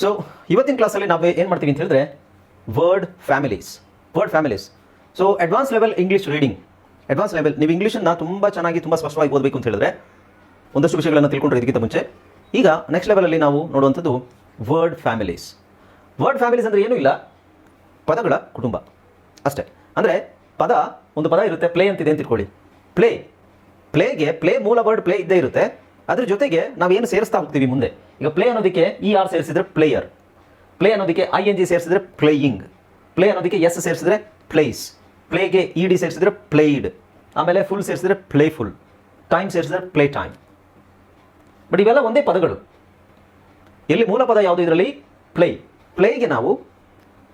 So ಇವತ್ತಿನ ಕ್ಲಾಸಲ್ಲಿ ನಾವು ಏನು ಮಾಡ್ತೀವಿ ಅಂತ ಹೇಳಿದ್ರೆ word families word families so advance level English reading advance level ನೀವು ಇಂಗ್ಲೀಷನ್ನು ತುಂಬ ಚೆನ್ನಾಗಿ, ತುಂಬ ಸ್ಪಷ್ಟವಾಗಿ ಓದಬೇಕು ಅಂತ ಹೇಳಿದ್ರೆ ಒಂದಷ್ಟು ವಿಷಯಗಳನ್ನು ತಿಳ್ಕೊಂಡ್ರೆ ಇದಕ್ಕಿಂತ ಮುಂಚೆ. ಈಗ ನೆಕ್ಸ್ಟ್ ಲೆವೆಲಲ್ಲಿ ನಾವು ನೋಡುವಂಥದ್ದು ವರ್ಡ್ ಫ್ಯಾಮಿಲೀಸ್ ವರ್ಡ್ ಫ್ಯಾಮಿಲೀಸ್ ಅಂದರೆ ಏನೂ ಇಲ್ಲ. ಪದಗಳ ಕುಟುಂಬ. ಅಷ್ಟೇ. ಅಂದರೆ ಪದ, ಒಂದು ಪದ ಇರುತ್ತೆ ಪ್ಲೇ ಅಂತಿದೆ ಅಂತ ತಿಳ್ಕೊಳ್ಳಿ. ಪ್ಲೇ ಪ್ಲೇಗೆ ಪ್ಲೇ ಮೂಲ ವರ್ಡ್ ಪ್ಲೇ ಇದ್ದೇ ಇರುತ್ತೆ. ಅದ್ರ ಜೊತೆಗೆ ನಾವು ಏನು ಸೇರಿಸ್ತಾ ಹೋಗ್ತೀವಿ ಮುಂದೆ? ಈಗ ಪ್ಲೇ ಅನ್ನೋದಕ್ಕೆ ಇ ಆರ್ ಸೇರಿಸಿದ್ರೆ ಪ್ಲೇಯರ್ ಪ್ಲೇ ಅನ್ನೋದಕ್ಕೆ ಐ ಎನ್ ಜಿ ಸೇರಿಸಿದ್ರೆ ಪ್ಲೇಯಿಂಗ್ ಪ್ಲೇ ಅನ್ನೋದಕ್ಕೆ ಎಸ್ ಸೇರಿಸಿದ್ರೆ ಪ್ಲೇಸ್ ಪ್ಲೇಗೆ ಇ ಡಿ ಸೇರಿಸಿದ್ರೆ ಪ್ಲೇಯ್ಡ್ ಆಮೇಲೆ ಫುಲ್ ಸೇರಿಸಿದ್ರೆ ಪ್ಲೇಫುಲ್ ಟೈಮ್ ಸೇರಿಸಿದ್ರೆ ಪ್ಲೇ ಟೈಮ್ ಬಟ್ ಇವೆಲ್ಲ ಒಂದೇ ಪದಗಳು. ಎಲ್ಲಿ ಮೂಲ ಪದ ಯಾವುದು ಇದರಲ್ಲಿ? ಪ್ಲೇ ಪ್ಲೇಗೆ ನಾವು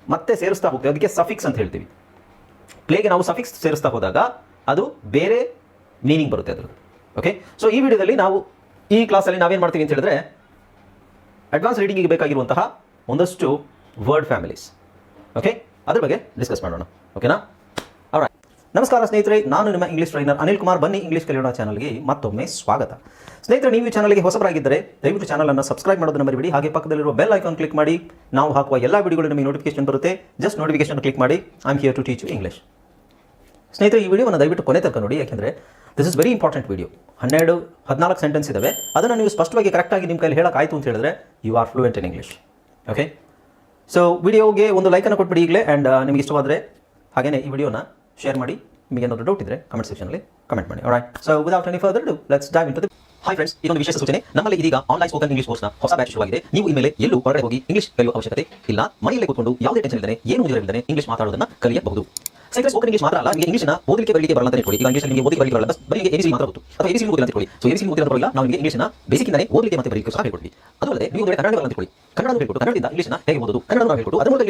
ಮತ್ತೆ ಸೇರಿಸ್ತಾ ಹೋಗ್ತೀವಿ. ಅದಕ್ಕೆ ಸಫಿಕ್ಸ್ ಅಂತ ಹೇಳ್ತೀವಿ. ಪ್ಲೇಗೆ ನಾವು ಸಫಿಕ್ಸ್ ಸೇರಿಸ್ತಾ ಹೋದಾಗ ಅದು ಬೇರೆ ಮೀನಿಂಗ್ ಬರುತ್ತೆ ಅದ್ರದ್ದು. ಓಕೆ ಸೊ ಈ ವಿಡಿಯೋದಲ್ಲಿ ನಾವು ಈ ಕ್ಲಾಸಲ್ಲಿ ನಾವೇನು ಮಾಡ್ತೀವಿ ಅಂತ ಹೇಳಿದ್ರೆ ಅಡ್ವಾನ್ಸ್ ರೀಡಿಂಗಿಗೆ ಬೇಕಾಗಿರುವಂತಹ ಒಂದಷ್ಟು ವರ್ಡ್ ಫ್ಯಾಮಿಲೀಸ್ ಓಕೆ ಅದ್ರ ಬಗ್ಗೆ ಡಿಸ್ಕಸ್ ಮಾಡೋಣ. ಓಕೆನಾ ಅವರ ನಮಸ್ಕಾರ ಸ್ನೇಹಿತರೆ, ನಾನು ನಿಮ್ಮ ಇಂಗ್ಲೀಷ್ ಟ್ರೈನರ್ ಅನಿಲ್ ಕುಮಾರ್. ಬನ್ನಿ ಇಂಗ್ಲಿಷ್ ಕಲಿಯೋಣ ಚಾನಲ್ಗೆ ಮತ್ತೊಮ್ಮೆ ಸ್ವಾಗತ. ಸ್ನೇಹಿತರೆ, ನೀವು ಈ ಚಾನಲ್ಗೆ ಹೊಸಬರಾಗಿದ್ದರೆ ದಯವಿಟ್ಟು ಚಾನಲನ್ನು ಸಬ್ಸ್ಕ್ರೈಬ್ ಮಾಡೋದನ್ನು ಮರಿಬೇಡಿ. ಹಾಗೆ ಪಕ್ಕದಲ್ಲಿರುವ ಬೆಲ್ ಐಕಾನ್ ಕ್ಲಿಕ್ ಮಾಡಿ. ನಾವು ಹಾಕುವ ಎಲ್ಲ ವಿಡಿಯೋಗಳು ನಿಮಗೆ ನೋಟಿಫಿಕೇಶನ್ ಬರುತ್ತೆ. ಜಸ್ಟ್ ನೋಟಿಫಿಕೇಶನ್ ಕ್ಲಿಕ್ ಮಾಡಿ. I am here to teach you English ಸ್ನೇಹಿತರೆ, ಈ ವಿಡಿಯೋವನ್ನು ದಯವಿಟ್ಟು ಕೊನೆ ತನಕ ನೋಡಿ. ಯಾಕೆಂದರೆ this is very important video ಹನ್ನೆರಡು, ಹದಿನಾಲ್ಕು ಸೆಂಟೆನ್ಸ್ ಇದಾವೆ. ಅದನ್ನು ನೀವು ಸ್ಪಷ್ಟವಾಗಿ ಕರೆಕ್ಟಾಗಿ ನಿಮ್ಮ ಕೈಲಿ ಹೇಳೋಕ್ಕಾಯಿತು ಅಂತ ಹೇಳಿದ್ರೆ you are fluent in English okay so ವಿಡಿಯೋಗೆ ಒಂದು ಲೈಕನ್ನು ಕೊಟ್ಬಿಡಿ ಈಗಲೇ ಆ್ಯಂಡ್ ನಿಮಗೆ ಇಷ್ಟವಾದರೆ ಹಾಗೆಯೇ ಈ ವಿಡಿಯೋನ ಶೇರ್ ಮಾಡಿ. ನಿಮಗೆ ಏನಾದರೂ ಡೌಟ್ ಇದ್ದರೆ ಕಮೆಂಟ್ ಸೆಕ್ಷನಲ್ಲಿ ಕಮೆಂಟ್ ಮಾಡಿ. Right so without any further do let's dive into hi friends ಇದೊಂದು ವಿಶೇಷ ಸೂಚನೆ. ನಮ್ಮಲ್ಲಿ ಇದೀಗ ಆನ್ಲೈನ್ ಸ್ಪೋಕನ್ ಇಂಗ್ಲಿಷ್ ಕೋರ್ಸ್ನ ಹೊಸ ಬ್ಯಾಚ್ ಶುರುವಾಗಿದೆ. ನೀವು ಮೇಲೆ ಎಲ್ಲೂ ಹೊರಗಡೆ ಹೋಗಿ ಇಂಗ್ಲಿಷ್ ಕಲಿಯುವ ಅವಶ್ಯಕತೆ ಇಲ್ಲ. ಮನೆಯಲ್ಲೇ ಕೂತ್ಕೊಂಡು ಯಾವುದೇ ಟೆನ್ಷನ್ ಇಲ್ಲದೆ ಏನು ಇಲ್ಲದೆ ಇಂಗ್ಲಿಷ್ ಮಾತಾಡೋದನ್ನ ಕಲಿಯಬಹುದು. ಇಂಗ್ಲಿಷ್ ಮಾತ್ರ ಅಲ್ಲ, ನಿಮಗೆ ಇಂಗ್ಲಿಷ್ನ ಓದಲಿಕ್ಕೆ ಬರಲಿಕ್ಕೆ ಬರಲ್ಲ ಅಂತ ಇಂಗ್ಲಿಷ್ ನಿಮಗೆ ಓದಲಿಕ್ಕೆ ಬರಲಿಕ್ಕೆ ಬರಲ್ಲ ಬರೀ ಎಬಿಸಿ ಮಾತ್ರ ಗೊತ್ತು. ಅಥವಾ ಎಬಿಸಿ ಎಬಿಸಿ ಬರಲ್ಲ ನಾವು ನಿಮಗೆ ಮತ್ತೆ ಹೇಳ್ಕೊಡ್ತೀವಿ. ಅಲ್ಲದೆ ನೀವು ಅಂತ ಕನ್ನಡದಿಂದ ಹೇಗೆ ಓದೋದು? ಅದರ ಮೂಲಕ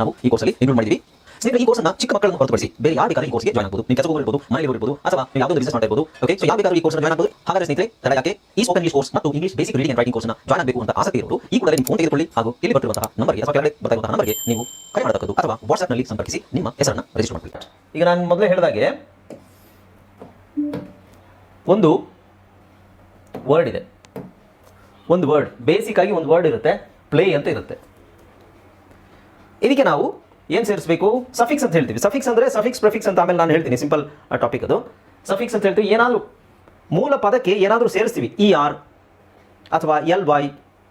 ನಾವು ಈ ಕೋರ್ಸಲ್ಲಿ ಇನ್ಕ್ಲೂಡ್ ಮಾಡಿದ್ವಿ. ಸ್ನೇಹಿತರೆ ಈ ಕೋರ್ಸ್ನ ಚಿಕ್ಕ ಮಕ್ಕಳನ್ನು ಹೊರತುಪಡಿಸಿ ಬೇರೆ ಯಾರು ಬೇಕಾದ್ರೆ ಈ ಕೋರ್ಸ್ಗೆ ಜಾಯ್ನ್ ಆಗಬಹುದು ನೀವು ಕೆಲಸ ಇರ್ಬೋದು ಮನೆಯಲ್ಲಿ ಇರ್ಬೋದು ಅಥವಾ ನೀವು ಯಾವುದೋ ಮಾಡ್ತಾ ಇರ್ಬೋದು ಓಕೆ ಸೊ ಯಾವ ಬೇಕಾದ್ರೂ ಈ ಕೋರ್ಸ್ ಜಾಯ್ನ್ ಆಗಬಹುದು ಹಾಗಾದ್ರೆ ಸ್ನೇಹಿತರೆ, ತಡ ಯಾಕೆ? ಈ ಸ್ಪೋಕನ್ ಇಂಗ್ಲಿಷ್ ಕೋರ್ಸ್ ಮತ್ತು ಇಂಗ್ಲಿಷ್ ಬೇಸಿಕ್ ರೀಡಿಂಗ್ ರೈಟಿಂಗ್ ಕೋರ್ಸ್ನ ಜಾಯ್ನ್ ಆಗಬೇಕು ಅಂತ ಆಸಕ್ತಿ ಇರೋರು, ಈ ಕೂಡಲೇ ನಿಮ್ಮ ಫೋನ್ ತೆಗೆದುಕೊಳ್ಳಿ ಹಾಗೂ ಇಲ್ಲಿ ಬರ್ತಿರುವಂತಹ ನಂಬರ್ಗೆ ಅಥವಾ ಕೆಳಗಡೆ ಬರ್ತಾ ಇರುವಂತಹ ನಂಬರ್ಗೆ ನೀವು ಕರೆ ಮಾಡತಕ್ಕದ್ದು ಅಥವಾ ವಾಟ್ಸ್ಆಪ್ನಲ್ಲಿ ಸಂಪರ್ಕಿಸಿ ನಿಮ್ಮ ಹೆಸರನ್ನು ರಿಜಿಸ್ಟರ್ ಮಾಡ್ಕೊಳ್ಳಿ ಈಗ ನಾನು ಮೊದಲೇ ಹೇಳಿದಾಗೆ ಒಂದು ವರ್ಡ್ ಇದೆ. ಒಂದು ವರ್ಡ್ ಬೇಸಿಕ್ ಆಗಿ ಒಂದು ವರ್ಡ್ ಇರುತ್ತೆ. ಪ್ಲೇ ಅಂತ ಇರುತ್ತೆ. ಇದಕ್ಕೆ ನಾವು ಏನು ಸೇರಿಸಬೇಕು? ಸಫಿಕ್ಸ್ ಅಂತ ಹೇಳ್ತೀವಿ. ಸಫಿಕ್ಸ್ ಅಂದರೆ ಸಫಿಕ್ಸ್ ಪ್ರಿಫಿಕ್ಸ್ ಅಂತ ಆಮೇಲೆ ನಾನು ಹೇಳ್ತೀನಿ. ಸಿಂಪಲ್ ಟಾಪಿಕ್ ಅದು. ಸಫಿಕ್ಸ್ ಅಂತ ಹೇಳ್ತೀವಿ. ಏನಾದರೂ ಮೂಲ ಪದಕ್ಕೆ ಏನಾದರೂ ಸೇರಿಸ್ತೀವಿ. ಇ ಆರ್ ಅಥವಾ ಎಲ್ ವೈ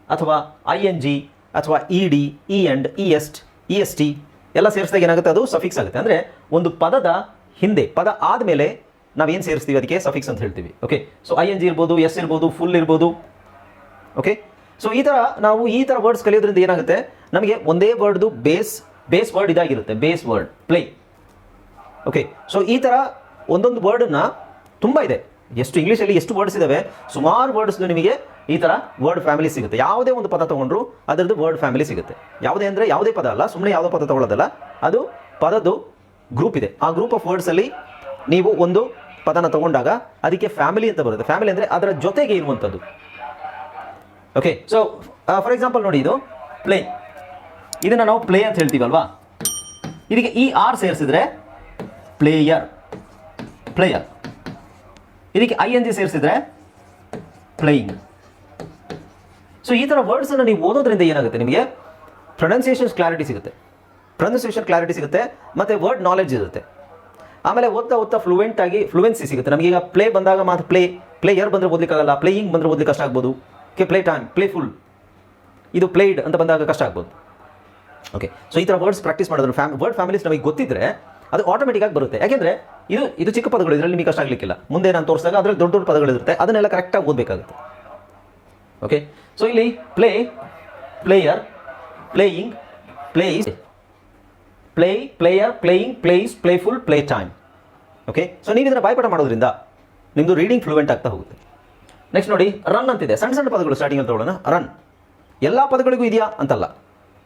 ಅಥವಾ ಐ ಎನ್ ಜಿ ಅಥವಾ E D E and E est E S T ಎಲ್ಲ ಸೇರಿಸಿದಾಗ ಏನಾಗುತ್ತೆ? ಅದು ಸಫಿಕ್ಸ್ ಆಗುತ್ತೆ. ಅಂದರೆ ಒಂದು ಪದದ ಹಿಂದೆ, ಪದ ಆದಮೇಲೆ ನಾವೇನು ಸೇರಿಸ್ತೀವಿ? ಅದಕ್ಕೆ ಸಫಿಕ್ಸ್ ಅಂತ ಹೇಳ್ತೀವಿ. Okay so I N G ಇರ್ಬೋದು ಎಸ್ ಇರ್ಬೋದು ಫುಲ್ ಇರ್ಬೋದು. ಓಕೆ ಸೊ ಈ ಥರ ನಾವು ಈ ಥರ ವರ್ಡ್ಸ್ ಕಲಿಯೋದ್ರಿಂದ ಏನಾಗುತ್ತೆ? ನಮಗೆ ಒಂದೇ ವರ್ಡ್ದು ಬೇಸ್ ಬೇಸ್ ವರ್ಡ್ ಇದಾಗಿರುತ್ತೆ, base word, play. Okay so ಈ ಥರ ಒಂದೊಂದು ವರ್ಡನ್ನ ತುಂಬ ಇದೆ. ಎಷ್ಟು ಇಂಗ್ಲೀಷಲ್ಲಿ ಎಷ್ಟು ವರ್ಡ್ಸ್ ಇದ್ದಾವೆ ಸುಮಾರು ವರ್ಡ್ಸ್ ನಿಮಗೆ ಈ ಥರ ವರ್ಡ್ ಫ್ಯಾಮಿಲಿ ಸಿಗುತ್ತೆ. ಯಾವುದೇ ಒಂದು ಪದ ತೊಗೊಂಡ್ರು ಅದರದ್ದು ವರ್ಡ್ ಫ್ಯಾಮಿಲಿ ಸಿಗುತ್ತೆ. ಯಾವುದೇ ಅಂದರೆ ಯಾವುದೇ ಪದ ಅಲ್ಲ ಸುಮ್ಮನೆ ಯಾವುದೋ ಪದ ತಗೊಳ್ಳೋದಲ್ಲ, ಅದು ಪದದ್ದು ಗ್ರೂಪ್ ಇದೆ. ಆ ಗ್ರೂಪ್ ಆಫ್ ವರ್ಡ್ಸಲ್ಲಿ ನೀವು ಒಂದು ಪದನ ತಗೊಂಡಾಗ ಅದಕ್ಕೆ ಫ್ಯಾಮಿಲಿ ಅಂತ ಬರುತ್ತೆ. ಫ್ಯಾಮಿಲಿ ಅಂದರೆ ಅದರ ಜೊತೆಗೆ ಇರುವಂಥದ್ದು ಓಕೆ ಸೊ ಫಾರ್ ಎಕ್ಸಾಂಪಲ್ ನೋಡಿ ಇದು, ಪ್ಲೇ. ಇದನ್ನು ನಾವು ಪ್ಲೇ ಅಂತ ಹೇಳ್ತೀವಲ್ವಾ? ಇದಕ್ಕೆ ಈ ಆರ್ ಸೇರಿಸಿದ್ರೆ ಪ್ಲೇಯರ್ ಪ್ಲೇಯರ್ ಇದಕ್ಕೆ ಐ ಎನ್ ಜಿ ಸೇರಿಸಿದ್ರೆ ಪ್ಲೇಯಿಂಗ್ ಸೊ ಈ ಥರ ವರ್ಡ್ಸನ್ನು ನೀವು ಓದೋದ್ರಿಂದ ಏನಾಗುತ್ತೆ ನಿಮಗೆ? ಪ್ರೊನೌನ್ಸಿಯೇಷನ್ಸ್ ಕ್ಲಾರಿಟಿ ಸಿಗುತ್ತೆ. ಪ್ರೊನೌನ್ಸಿಯೇಷನ್ ಕ್ಲಾರಿಟಿ ಸಿಗುತ್ತೆ, ಮತ್ತು ವರ್ಡ್ ನಾಲೆಡ್ಜ್ ಇರುತ್ತೆ. ಆಮೇಲೆ ಓದ್ತಾ ಓದ್ತಾ ಫ್ಲೂಯೆಂಟ್ ಆಗಿ ಫ್ಲೂಯೆನ್ಸಿ ಸಿಗುತ್ತೆ. ನಮಗೀಗ ಪ್ಲೇ ಬಂದಾಗ ಮಾತ್ರ ಪ್ಲೇ ಪ್ಲೇಯರ್ ಬಂದರೆ ಓದಲಿಕ್ಕಾಗಲ್ಲ ಪ್ಲೇಯಿಂಗ್ ಬಂದರೆ ಓದಲಿಕ್ಕೆ ಕಷ್ಟ ಆಗ್ಬೋದು. ಪ್ಲೇ ಟೈಮ್ ಪ್ಲೇಫುಲ್ ಇದು ಪ್ಲೇಡ್ ಅಂತ ಬಂದಾಗ ಕಷ್ಟ ಆಗ್ಬೋದು. ಓಕೆ ಸೊ ಈ ಥರ ವರ್ಡ್ಸ್ ಪ್ರಾಕ್ಟೀಸ್ ಮಾಡೋದ್ರ ಫ್ಯಾಮ್ ವರ್ಡ್ ಫ್ಯಾಮಿಲೀಸ್ ನಮಗೆ ಗೊತ್ತಿದ್ರೆ ಅದು ಆಟೋಮೆಟಿಕ್ ಆಗಿ ಬರುತ್ತೆ. ಯಾಕೆಂದರೆ ಇದು ಇದು ಚಿಕ್ಕ ಪದಗಳು, ಇದರಲ್ಲಿ ನಿಮಗೆ ಕಷ್ಟ ಆಗಲಿಕ್ಕಿಲ್ಲ. ಮುಂದೆ ನಾನು ತೋರಿಸಿದಾಗ ಅದರಲ್ಲಿ ದೊಡ್ಡ ದೊಡ್ಡ ಪದಗಳಿರುತ್ತೆ ಅದನ್ನೆಲ್ಲ ಕರೆಕ್ಟಾಗಿ ಓದಬೇಕಾಗುತ್ತೆ. ಓಕೆ ಸೊ ಇಲ್ಲಿ play player playing plays play player playing plays playful play time okay so ನೀವು ಇದನ್ನು ಬಾಯ್ಪಾಠ ಮಾಡೋದ್ರಿಂದ ನಿಮ್ಮದು ರೀಡಿಂಗ್ ಫ್ಲೂಯೆಂಟ್ ಆಗ್ತಾ ಹೋಗುತ್ತೆ. ನೆಕ್ಸ್ಟ್ ನೋಡಿ ರನ್ ಅಂತಿದೆ. ಸಣ್ಣ ಸಣ್ಣ ಪದಗಳು ಸ್ಟಾರ್ಟಿಂಗಲ್ಲಿ ತಗೊಳ್ಳೋಣ. ರನ್ ಎಲ್ಲ ಪದಗಳಿಗೂ ಇದೆಯಾ ಅಂತಲ್ಲ.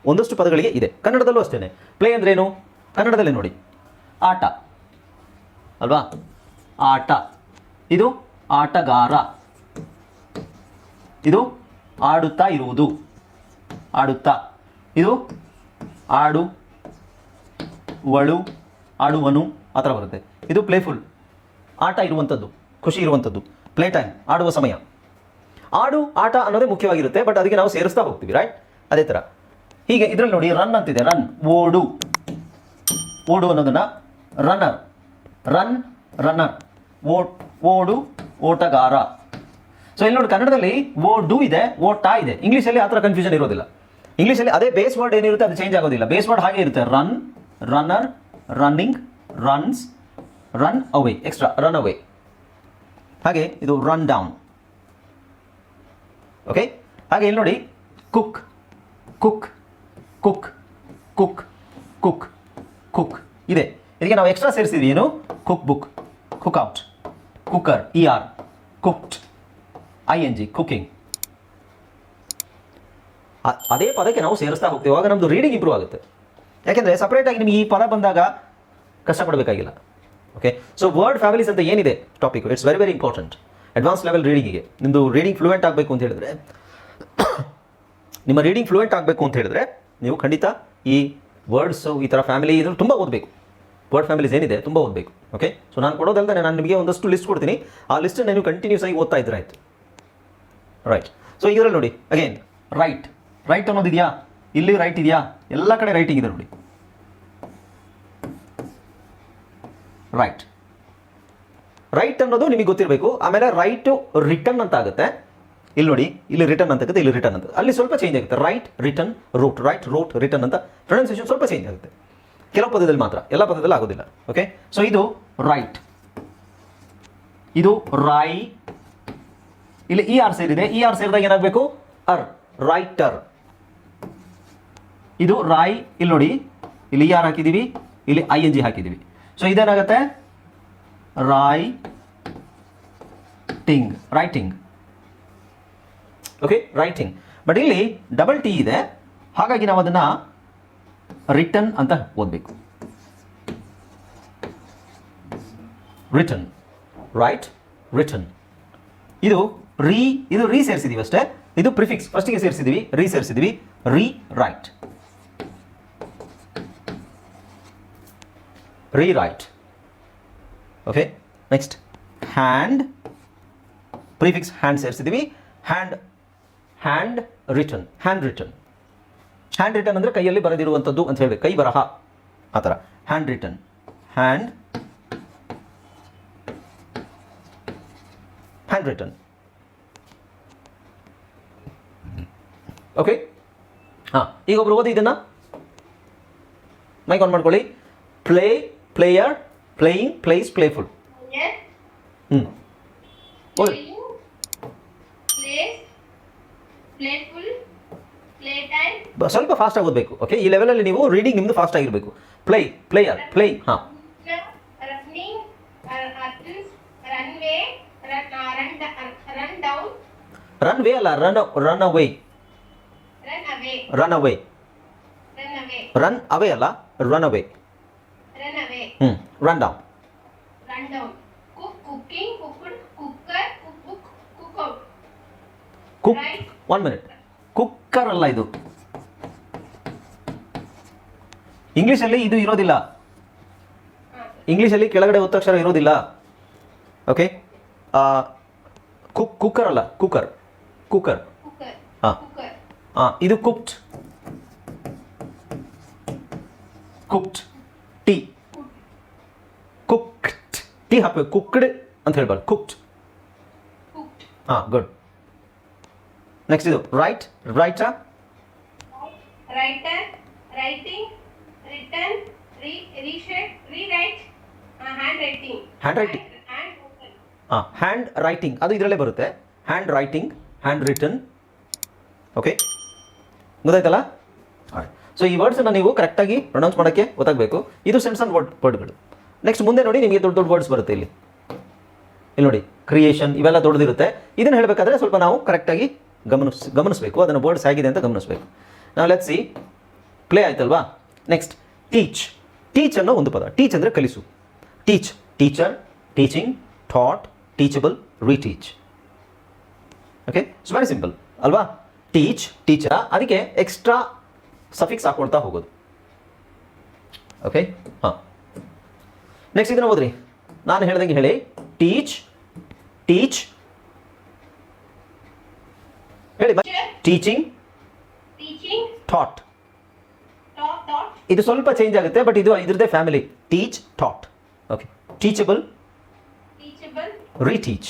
ಒಂದಷ್ಟು ಪದಗಳಿಗೆ ಇದೆ. ಕನ್ನಡದಲ್ಲೂ ಅಷ್ಟೇ ಪ್ಲೇ ಅಂದ್ರೇನು? ಕನ್ನಡದಲ್ಲೇ ನೋಡಿ. ಆಟ. ಅಲ್ವಾ? ಆಟ. ಇದು ಆಟಗಾರ. ಇದು ಆಡುತ್ತಾ ಇರುವುದು. ಆಡುತ್ತಾ. ಇದು ಆಡು, ವಳು, ಆಡುವನು, ಆ ಥರ ಬರುತ್ತೆ. ಇದು ಪ್ಲೇಫುಲ್ ಆಟ ಇರುವಂಥದ್ದು, ಖುಷಿ ಇರುವಂಥದ್ದು. ಪ್ಲೇ ಟೈಮ್ ಆಡುವ ಸಮಯ. ಆಡು, ಆಟ ಅನ್ನೋದೇ ಮುಖ್ಯವಾಗಿರುತ್ತೆ ಬಟ್ ಅದಕ್ಕೆ ನಾವು ಸೇರಿಸ್ತಾ ಹೋಗ್ತೀವಿ ರೈಟ್ ಅದೇ ಥರ. ಹೀಗೆ ಇದರಲ್ಲಿ ನೋಡಿ ರನ್ ಅಂತಿದೆ ರನ್ ಓಡು. ಓಡು ಅನ್ನೋದನ್ನ ರನ್ನರ್ ರನ್ ರನ್ನರ್ ಓ, ಓಡು, ಓಟಗಾರ. ಸೊ ಇಲ್ಲಿ ನೋಡಿ ಕನ್ನಡದಲ್ಲಿ ಓಡು ಇದೆ, ಓಟ ಇದೆ. ಇಂಗ್ಲೀಷಲ್ಲಿ ಆ ಥರ ಕನ್ಫ್ಯೂಷನ್ ಇರೋದಿಲ್ಲ. ಇಂಗ್ಲೀಷಲ್ಲಿ ಅದೇ ಬೇಸ್ ವರ್ಡ್ ಏನಿರುತ್ತೆ, ಅದು ಚೇಂಜ್ ಆಗೋದಿಲ್ಲ. ಬೇಸ್ ವರ್ಡ್ ಹಾಗೆ ಇರುತ್ತೆ. Run runner running runs run away extra run away ಹಾಗೆ ಇದು ರನ್ ಡೌನ್ ಓಕೆ ಹಾಗೆ ಇಲ್ಲಿ ನೋಡಿ cook cook cook cook cook cook. ಇದೆ. ಇದಕ್ಕೆ ನಾವು ಎಕ್ಸ್ಟ್ರಾ ಸೇರಿಸಿದ್ವಿ. ಏನು? Cook book cook out cooker E R cooked I N G cooking ಅದೇ ಪದಕ್ಕೆ ನಾವು ಸೇರಿಸ್ತಾ ಹೋಗ್ತೀವಿ. ಆಗ ನಮ್ಮದು ರೀಡಿಂಗ್ ಇಂಪ್ರೂವ್ ಆಗುತ್ತೆ. ಯಾಕೆಂದರೆ ಸಪ್ರೇಟಾಗಿ ನಿಮಗೆ ಈ ಪದ ಬಂದಾಗ ಕಷ್ಟಪಡಬೇಕಾಗಿಲ್ಲ. ಓಕೆ ಸೊ ವರ್ಡ್ ಫ್ಯಾಮಿಲೀಸ್ ಅಂತ ಏನಿದೆ topic it's very very important advance level ರೀಡಿಂಗಿಗೆ ನಿಮ್ಮದು ರೀಡಿಂಗ್ ಫ್ಲೂಯೆಂಟ್ ಆಗಬೇಕು ಅಂತ ಹೇಳಿದ್ರೆ, ನಿಮ್ಮ ರೀಡಿಂಗ್ ಫ್ಲೂಯೆಂಟ್ ಆಗಬೇಕು ಅಂತ ಹೇಳಿದ್ರೆ ನೀವು ಖಂಡಿತ ಈ ವರ್ಡ್ಸು ಈ ಥರ ಫ್ಯಾಮಿಲಿ ಇದ್ರೂ ತುಂಬ ಓದಬೇಕು. ವರ್ಡ್ ಫ್ಯಾಮಿಲೀಸ್ ಏನಿದೆ ತುಂಬ ಓದಬೇಕು ಓಕೆ ಸೊ ನಾನು ಕೊಡೋದಲ್ಲದೆ ನಾನು ನಿಮಗೆ ಒಂದಷ್ಟು ಲಿಸ್ಟ್ ಕೊಡ್ತೀನಿ. ಆ ಲಿಸ್ಟನ್ನು ನೀವು ಕಂಟಿನ್ಯೂಸ್ ಆಗಿ ಓದ್ತಾ ಇದ್ರೆ ಆಯಿತು. ರೈಟ್ ಸೊ ಇದರಲ್ಲಿ ನೋಡಿ ಅಗೇನ್ ರೈಟ್ ರೈಟ್ ಅನ್ನೋದಿದೆಯಾ ಇಲ್ಲಿ ರೈಟ್ ಇದೆಯಾ? ಎಲ್ಲ ಕಡೆ ರೈಟಿಂಗ್ ಇದೆ ನೋಡಿ. ರೈಟ್ ರೈಟ್ ಅನ್ನೋದು ನಿಮಗೆ ಗೊತ್ತಿರಬೇಕು. ಆಮೇಲೆ ರೈಟು ರಿಟರ್ನ್ ಅಂತ ಆಗುತ್ತೆ. ಇಲ್ಲಿ ನೋಡಿ, ಇಲ್ಲಿ ರಿಟರ್ನ್ ಅಂತ ಆಗುತ್ತೆ ಇಲ್ಲಿ ರಿಟರ್ನ್ ಅಂತ ಅಲ್ಲಿ ಸ್ವಲ್ಪ ಚೇಂಜ್ ಆಗುತ್ತೆ. Write return root write root return ಅಂತ ಪ್ರೊನೌನ್ಸಿಯೇಷನ್ ಸ್ವಲ್ಪ ಚೇಂಜ್ ಆಗುತ್ತೆ. ಕೆಲವು ಪದದಲ್ಲಿ ಮಾತ್ರ, ಎಲ್ಲ ಪದದಲ್ಲಿ ಆಗೋದಿಲ್ಲ. ಓಕೆ ಸೊ ಇದು ರೈಟ್ ಇದು ರೈ ಇಲ್ಲಿ ಇ ಆರ್ ಸೇರಿದೆ. ಇ ಆರ್ ಸೇರಿದಾಗ ಏನಾಗಬೇಕು? ಅರ್ ರೈಟರ್ ಇದು ರಾಯ್ ಇಲ್ಲಿ ನೋಡಿ, ಇಲ್ಲಿ ಇ ಆರ್ ಹಾಕಿದ್ದೀವಿ ಇಲ್ಲಿ ಐ ಎನ್ ಜಿ ಹಾಕಿದ್ದೀವಿ so ಇದೇನಾಗುತ್ತೆ? Writing writing okay writing but ಇಲ್ಲಿ ಡಬಲ್ ಟಿ ಇದೆ. ಹಾಗಾಗಿ ನಾವು ಅದನ್ನ ರಿಟರ್ನ್ ಅಂತ ಓದಬೇಕು. ರಿಟರ್ನ್ ರೈಟ್ ರಿಟರ್ನ್ ಇದು ರೀ ಇದು ರೀ ಸೇರಿಸಿದೀವಿ ಅಷ್ಟೇ. ಇದು ಪ್ರಿಫಿಕ್ಸ್ ಫಸ್ಟಿಗೆ ಸೇರಿಸಿದೀವಿ ರೀ ಸೇರಿಸಿದೀವಿ rewrite rewrite okay next hand prefix hand ಸೇರಿಸಿದೀವಿ. Hand hand return hand written hand return ಅಂದರೆ ಕೈಯಲ್ಲಿ ಬರೆದಿರುವಂಥದ್ದು ಅಂತ ಹೇಳಬೇಕು. ಕೈ ಬರಹ ಆ ಥರ. Hand written hand hand return okay ಹಾಂ ಈಗ ಒಬ್ರು ಓದಿ ಇದನ್ನು. ಮೈಕ್ ಆನ್ ಮಾಡ್ಕೊಳ್ಳಿ. Play player playing plays playful. ಹ್ಞೂ ಓದಿ. ಸ್ವಲ್ಪ ಫಾಸ್ಟಾಗಿ ಓದಬೇಕು ಓಕೆ ಈ ಲೆವೆಲಲ್ಲಿ ನೀವು ರೀಡಿಂಗ್ ನಿಮ್ಮದು ಫಾಸ್ಟ್ ಆಗಿರಬೇಕು ಪ್ಲೇ ಪ್ಲೇಯರ್ ಪ್ಲೇ ಹಾಂ running, uh, runs, runway, run, uh, run, da- uh, run down, run way ಅಲ್ಲ run run away run away, run away run away, run away ಅಲ್ಲ ರನ್ ಅವೇ run away, ಹ್ಞೂ run down run down. Cook, cooking, cooked, cooker, cookbook, cook out. Cook Right. One minute cooker ಅಲ್ಲ ಇದು. ಇಂಗ್ಲೀಷಲ್ಲಿ ಇದು ಇರೋದಿಲ್ಲ. ಇಂಗ್ಲೀಷಲ್ಲಿ ಕೆಳಗಡೆ ಒತ್ತಕ್ಷರ ಇರೋದಿಲ್ಲ. ಓಕೆ ಕುಕ್ ಕುಕ್ಕರ್ ಅಲ್ಲ. ಕುಕ್ಕರ್ ಕುಕ್ಕರ್ ಹಾಂ. ಹಾಂ ಇದು cooked cooked T cooked T ಹಾಕಬೇಕು. ಕುಕ್ಡ್ ಅಂತ ಹೇಳ್ಬಾರ್ದು. Cooked cooked. ಹಾಂ ಗುಡ್ ನೆಕ್ಸ್ಟ್ ಇದು right writer handwriting written, re, reshape, rewrite, uh, handwriting. Handwriting. Hand, hand ಹಾಂ ಹ್ಯಾಂಡ್ ರೈಟಿಂಗ್ ಅದು ಇದರಲ್ಲೇ ಬರುತ್ತೆ. Handwriting hand written okay ಗೊತ್ತಾಯ್ತಲ್ಲ? ಸೊ ಈ ವರ್ಡ್ಸನ್ನು ನೀವು ಕರೆಕ್ಟಾಗಿ ಪ್ರೊನೌನ್ಸ್ ಮಾಡೋಕ್ಕೆ ಗೊತ್ತಾಗಬೇಕು. ಇದು ಸಣ್ಣ ಸಣ್ಣ ವರ್ಡ್ ವರ್ಡ್ಗಳು ನೆಕ್ಸ್ಟ್ ಮುಂದೆ ನೋಡಿ ನಿಮಗೆ ದೊಡ್ಡ ದೊಡ್ಡ ವರ್ಡ್ಸ್ ಬರುತ್ತೆ ಇಲ್ಲಿ. ಇಲ್ಲಿ ನೋಡಿ ಕ್ರಿಯೇಷನ್ ಇವೆಲ್ಲ ದೊಡ್ಡದಿರುತ್ತೆ. ಇದನ್ನು ಹೇಳಬೇಕಾದ್ರೆ ಸ್ವಲ್ಪ ನಾವು ಕರೆಕ್ಟಾಗಿ ಗಮನಿಸ್, ಗಮನಿಸಬೇಕು, ಅದನ್ನು ವರ್ಡ್ಸ್ ಆಗಿದೆ ಅಂತ ಗಮನಿಸಬೇಕು. ನಾವು ಲೆಟ್ ಸಿ ಪ್ಲೇ ಆಯ್ತಲ್ವಾ? ನೆಕ್ಸ್ಟ್ ಟೀಚ್ ಟೀಚ್ ಅನ್ನೋ ಒಂದು ಪದ. ಟೀಚ್ ಅಂದರೆ ಕಲಿಸು. Teach teacher teaching taught teachable reteach okay it's very simple ಅಲ್ವಾ? ಟೀಚ್ ಟೀಚರ್ ಅದಕ್ಕೆ ಎಕ್ಸ್ಟ್ರಾ ಸಫಿಕ್ಸ್ ಹಾಕೊಳ್ತಾ ಹೋಗೋದು. ಓಕೆ ಹಾಂ. ನೆಕ್ಸ್ಟ್ ಇದನ್ನು ಓದ್ರಿ. ನಾನು ಹೇಳ್ದಂಗೆ ಹೇಳಿ. ಟೀಚ್ ಟೀಚ್ ಹೇಳಿ ಟೀಚಿಂಗ್ ಟಾಟ್ ಇದು ಸ್ವಲ್ಪ ಚೇಂಜ್ ಆಗುತ್ತೆ ಬಟ್ ಇದು ಇದ್ರದೇ family teach taught okay teachable reteach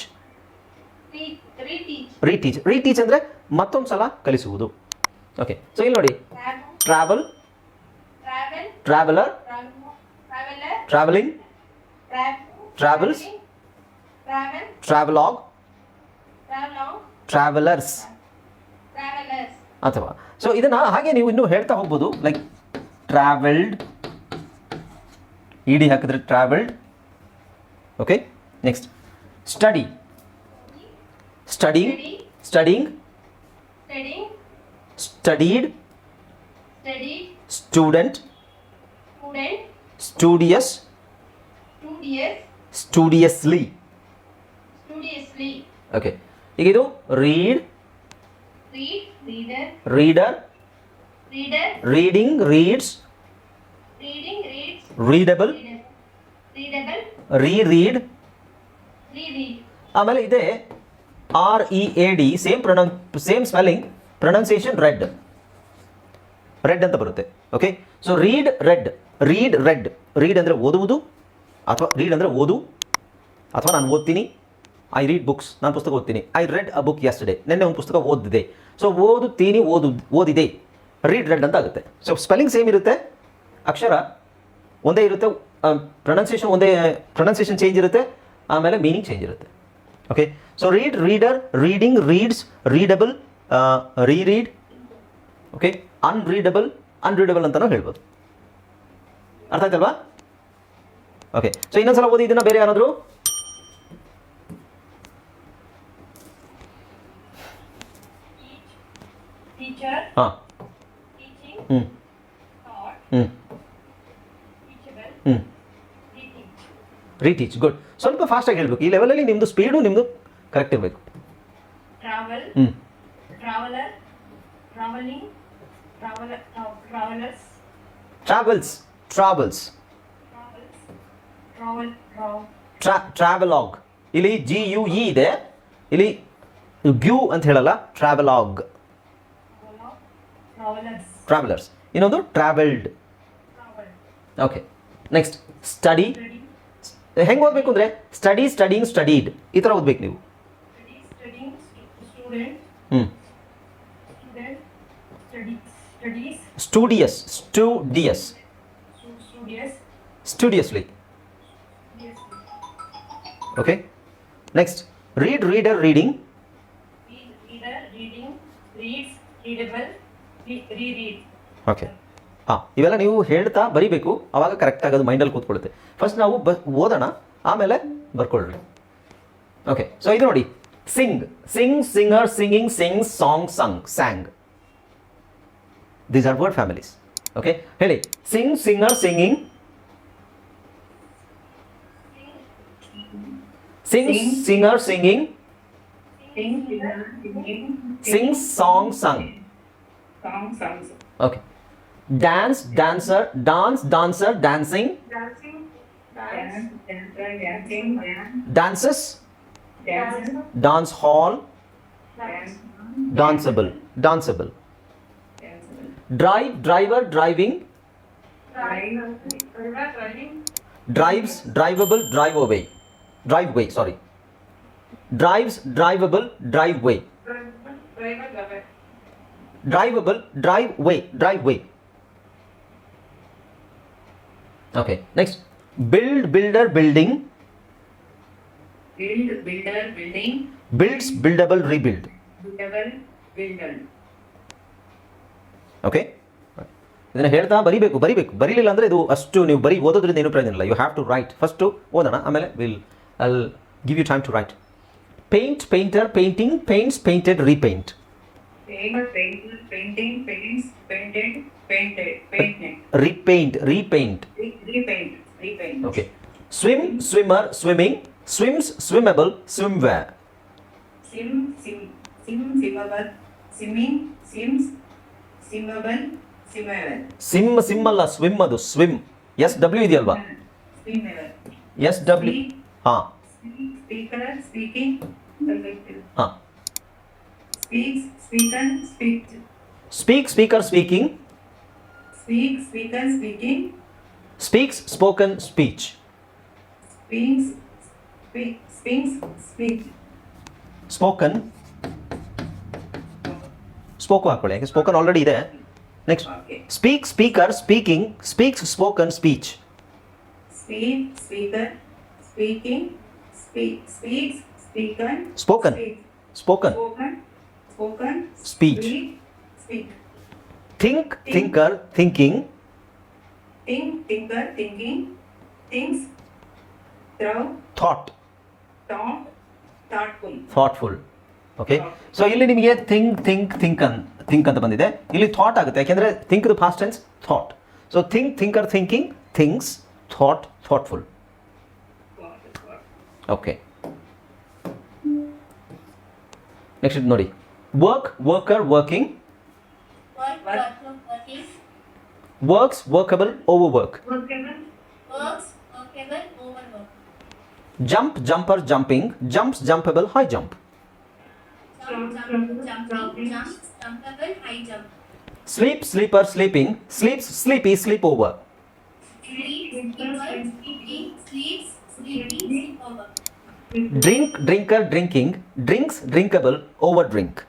reteach reteach ಅಂದ್ರೆ ಮತ್ತೊಂದು ಸಲ ಕಲಿಸುವುದು. ಓಕೆ ಸೊ ಇಲ್ಲಿ ನೋಡಿ. Travel traveller travelling travels travelogue travellers ಅಥವಾ ಸೊ ಇದನ್ನ ಹಾಗೆ ನೀವು ಇನ್ನೂ ಹೇಳ್ತಾ ಹೋಗ್ಬೋದು ಲೈಕ್ ಟ್ರಾವೆಲ್ಡ್ ಇಡಿ ಹಾಕಿದ್ರೆ travelled okay next study studying studying studied student studious studiously okay ಈಗ ಇದು read reader reader, reading reads reading, reads, readable reread reread, ಆಮೇಲೆ ಇದೆ R E A D same pronoun same spelling pronunciation read read ಅಂತ ಬರುತ್ತೆ okay so read read read read read ಅಂದರೆ ಓದುವುದು ಅಥವಾ read ಅಂದರೆ ಓದು ಅಥವಾ ನಾನು ಓದ್ತೀನಿ. ಐ ರೀಡ್ ಬುಕ್ಸ್ ನಾನು ಪುಸ್ತಕ ಓದ್ತೀನಿ. I read a book yesterday ನಿನ್ನೆ ಒಂದು ಪುಸ್ತಕ ಓದಿದೆ. ಸೊ ಓದುತ್ತೀನಿ ಓದು, ಓದಿದೆ. ರೀಡ್ ರೆಡ್ ಅಂತ ಆಗುತ್ತೆ ಸೊ ಸ್ಪೆಲ್ಲಿಂಗ್ ಸೇಮ್ ಇರುತ್ತೆ. ಅಕ್ಷರ ಒಂದೇ ಇರುತ್ತೆ. ಪ್ರೊನೌನ್ಸಿಯೇಷನ್ ಒಂದೇ ಪ್ರೊನೌನ್ಸಿಯೇಷನ್ ಚೇಂಜ್ ಇರುತ್ತೆ. ಆಮೇಲೆ ಮೀನಿಂಗ್ ಚೇಂಜ್ ಇರುತ್ತೆ. Okay so read reader reading reads readable reread okay unreadable unreadable ಅಂತಲೂ ಹೇಳ್ಬೋದು. ಅರ್ಥ ಆಯ್ತಲ್ವಾ? ಓಕೆ ಸೊ ಇನ್ನೊಂದ್ಸಲ ಓದಿ ಇದನ್ನ ಬೇರೆ ಯಾರಾದರೂ? teacher, ಹ್ಮ್ teaching, ಹ್ಮ್. Thought, mm. teachable, mm. reteach. Reteach, ಸ್ವಲ್ಪ ಫಾಸ್ಟಾಗಿ ಹೇಳಬೇಕು. ಈ ಲೆವೆಲಲ್ಲಿ ನಿಮ್ಮದು ಸ್ಪೀಡು ನಿಮ್ಮದು ಕರೆಕ್ಟ್ ಇರಬೇಕು. ಹ್ಮ್. ಟ್ರಾವೆಲ್ಸ್ ಟ್ರಾವೆಲ್ಸ್ ಟ್ರಾವೆಲಾಗ್ ಇಲ್ಲಿ ಜಿ ಯು ಇ ಇದೆ. ಇಲ್ಲಿ ಬ್ಯೂ ಅಂತ ಹೇಳಲ್ಲ. ಟ್ರಾವೆಲಾಗ್ ಟ್ರಾವೆಲರ್ಸ್ ಇನ್ನೊಂದು travelled travel, okay next study study, ಹೆಂಗೆ ಓದಬೇಕು ಅಂದರೆ ಸ್ಟಡಿ ಸ್ಟಡಿಂಗ್ ಸ್ಟಡೀಡ್ ಈ ಥರ ಓದ್ಬೇಕು ನೀವು study, studying, stu- student, ಹ್ಞೂ student, study, studies, studious studious stu- studious, studiously yes, okay next read reader reading read, reader, reading, reads, readable, re- reread. Okay ಹಾಂ ಇವೆಲ್ಲ ನೀವು ಹೇಳ್ತಾ ಬರಿಬೇಕು. ಅವಾಗ ಕರೆಕ್ಟ್ ಆಗೋದು ಮೈಂಡಲ್ಲಿ ಕೂತ್ಕೊಳ್ಳುತ್ತೆ. ಫಸ್ಟ್ ನಾವು ಬ ಓದೋಣ. ಆಮೇಲೆ ಬರ್ಕೊಳ್ಳಿ ಓಕೆ ಸೊ ಇದು ನೋಡಿ. Sing sing singer singing sing song sung sang these are word families okay ಹೇಳಿ sing singer singing sing singer singing sing song sung Okay. Dance, dancer, dance, dancer, dancing. Dancing. Dance, dancer, dancing. Dances. Dance. Dance hall. Dance. Danceable. Danceable. Danceable. Drive, driver, driving. Driver, driving. Drives, drivable, drive away. Driveway, sorry. Drives, drivable, driveway. Driver, driver. Drivable driveway driveway okay next build builder building Build, builder, building, builds buildable rebuild buildable, builder. Okay ಇದನ್ನು ಹೇಳ್ತಾ ಬರಿಬೇಕು ಬರಿಬೇಕು. ಬರೀಲಿಲ್ಲ ಅಂದರೆ ಇದು ಅಷ್ಟು ನೀವು ಬರೀ ಓದೋದ್ರಿಂದ ಏನು ಪ್ರಯೋಜನ ಇಲ್ಲ. You have to write first ಓದೋಣ ಆಮೇಲೆ will I'll give you time to write paint painter painting paints painted repaint Paint, painter, painting, paints, painted, painted, painted. Repaint repaint Re- Repaint, repaint. Okay swim swimmer swimming swims swimmable swimwear Sim, sim, sim, simmable, simming, sims, simmable, simmable. Sim sim ಅಲ್ಲ swim ಅದು swim S W ಇದೆಯಲ್ವಾ Swimmable. S W ಹಾಂ Speak, speaker, speaking, perfect. ಹಾಂ Speaks, speaker, speak. Speak speaker speaking Speak, speaker, speaking. Speaks spoken speech Speaks, speak, speaks, speak. Spoken spoke ಹಾಕೊಳ್ಳಿ ಯಾಕೆ spoken already ಇದೆ next Okay. Speak speaker speaking speaks spoken speech Speak, speaker, speaking, speak, speaks, speaker. Spoken. Speak. Spoken Spoken, spoken. Speech. Speak, speak. Think thinker thinking Think, thinker, thinking. Thinks, throw, thought thought, thoughtful. Thoughtful okay so ಇಲ್ಲಿ ನಿಮಗೆ think think think and think ಅಂತ ಬಂದಿದೆ. ಇಲ್ಲಿ thought ಆಗುತ್ತೆ. ಯಾಕೆಂದರೆ think the past tense thought so think thinker thinking thinks thought thoughtful okay next ಇದು ನೋಡಿ. Work, worker, working. Work. Works, workable, overwork. Works, workable, overwork. Jump, jumper, jumping. Jumps, jumpable, high jump. Jumping. Jumps, jumpable, high jump. Sleep, sleeper, sleeping. Sleeps, sleepy, sleepover. Sleep, sleeper, sleeping. Sleeps, sleepy, sleepover. Drink drinker drinking drinks drinkable overdrink.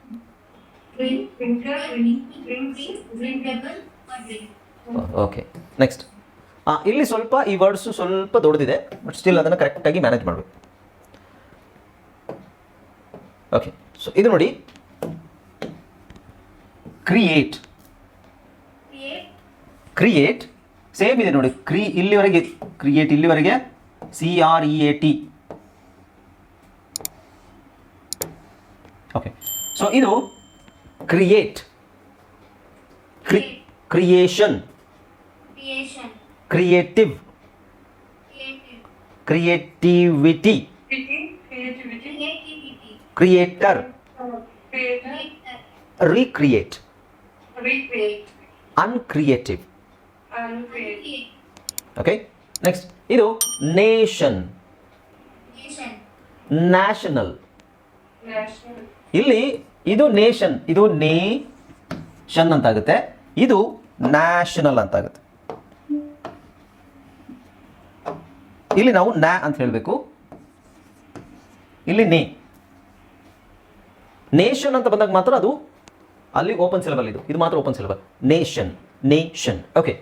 Okay next ಇಲ್ಲಿ ಸ್ವಲ್ಪ ಈ words ಸ್ವಲ್ಪ ದೊಡ್ಡದಿದೆ but still ಅದನ್ನು ಕರೆಕ್ಟಾಗಿ manage ಮಾಡಬೇಕು. Okay so ಇದು ನೋಡಿ. ಕ್ರಿಯೇಟ್ Create, ಕ್ರಿಯೇಟ್ ಸೇಮ್ ಇದೆ ನೋಡಿ. ಕ್ರಿ ಇಲ್ಲಿವರೆಗೆ ಕ್ರಿಯೇಟ್ ಇಲ್ಲಿವರೆಗೆ. C R E A T okay so ಇದು create cre creation creation, creative creative, creativity creativity, creator creator, recreate Recreate. Uncreative Uncreate. create, okay next ಇದು nation nation, national National. ಇಲ್ಲಿ ಇದು nation ಇದು ನೇಷನ್ ಅಂತ ಆಗುತ್ತೆ ಇದು national ಅಂತ ಆಗುತ್ತೆ ಇಲ್ಲಿ ನಾವು ನ್ಯಾ ಅಂತ ಹೇಳಬೇಕು. ಇಲ್ಲಿ ನೇ. ನೇಷನ್ ಅಂತ ಬಂದಾಗ ಮಾತ್ರ ಅದು ಅಲ್ಲಿ ಓಪನ್ ಸಿಲೆಬಲ್ ಇದು. ಇದು ಮಾತ್ರ open syllable nation nation okay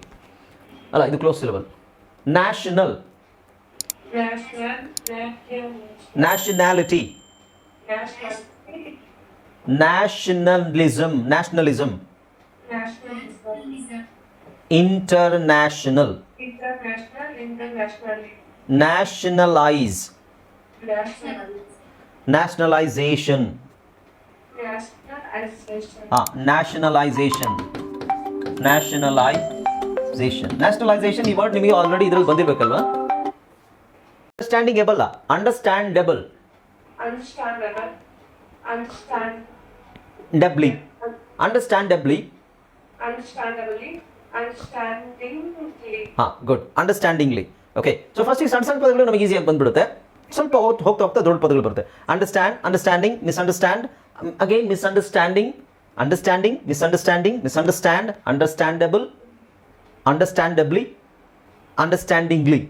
ಅಲ್ಲ ಇದು close syllable national. Nationality National. Nationalism nationalism National. nationalism, international International. Internationally. Nationalise National. Nationalisation Nationalization. ಹಾಂ ನ್ಯಾಷನಲೈಸೇಷನ್ ನ್ಯಾಷನಲೈಸೇಷನ್ ನ್ಯಾಷನಲೈಸೇಷನ್ ಈ ವರ್ಡ್ ನಿಮಗೆ ಆಲ್ರೆಡಿ ಇದ್ರಲ್ಲಿ ಬಂದಿರಬೇಕಲ್ವಾ ಅಂಡರ್ಸ್ಟ್ಯಾಂಡಿಂಗ್ ಎಬಲ್ ಅಂಡರ್ಸ್ಟ್ಯಾಂಡೆಬಲ್ Understandable. Understand. ಡಬ್ಲಿ ಅಂಡರ್ಸ್ಟ್ಯಾಂಡೆಬ್ಲಿ Understandably. Understandingly. ಹಾಂ good understandingly okay so first ಈ ಸಣ್ಣ ಸಣ್ಣ ಪದಗಳು ನಮಗೆ ಈಸಿಯಾಗಿ ಬಂದ್ಬಿಡುತ್ತೆ ಸ್ವಲ್ಪ ಹೊತ್ತು ಹೋಗ್ತಾ ಹೋಗ್ತಾ ದೊಡ್ಡ ಪದಗಳು ಬರುತ್ತೆ understand understanding misunderstand again misunderstanding understanding misunderstanding misunderstand understandable understandably understandingly